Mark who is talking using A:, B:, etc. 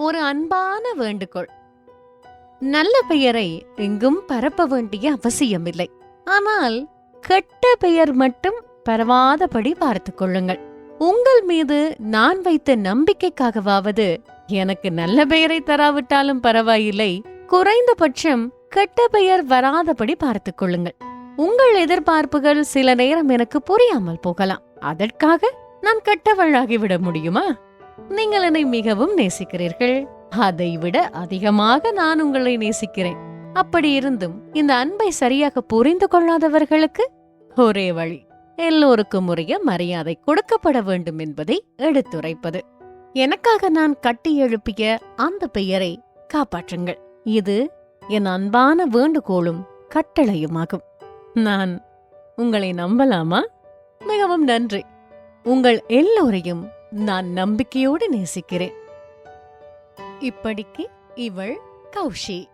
A: ஒரு அன்பான வேண்டுகோள். நல்ல பெயரை எங்கும் பரப்ப வேண்டிய அவசியமில்லை. ஆனால் கெட்ட பெயர் மட்டும் பரவாதபடி பார்த்துக் கொள்ளுங்கள். உங்கள் மீது நான் வைத்த நம்பிக்கைக்காகவாவது எனக்கு நல்ல பெயரை தராவிட்டாலும் பரவாயில்லை. குறைந்தபட்சம் கெட்ட பெயர் வராதபடி பார்த்துக் கொள்ளுங்கள். உங்கள் எதிர்பார்ப்புகள் சில நேரம் எனக்கு புரியாமல் போகலாம். அதற்காக நான் கெட்டவளாகிவிட முடியுமா? நீங்கள் என்னை மிகவும் நேசிக்கிறீர்கள். அதை விட அதிகமாக நான் உங்களை நேசிக்கிறேன். அப்படி இருந்தும் இந்த அன்பை சரியாக புரிந்து கொள்ளாதவர்களுக்கு ஒரே வழி எல்லோருக்கும் உரிய மரியாதை கொடுக்கப்பட வேண்டும் என்பதை எடுத்துரைப்பது. எனக்காக நான் கட்டி எழுப்பிய அந்த பெயரை காப்பாற்றுங்கள். இது என் அன்பான வேண்டுகோளும் கட்டளையுமாகும். நான் உங்களை நம்பலாமா? மிகவும் நன்றி. உங்கள் எல்லோரையும் நான் நம்பிக்கையோடு நேசிக்கிறேன். இப்படிக்கு இவள் கௌஷி.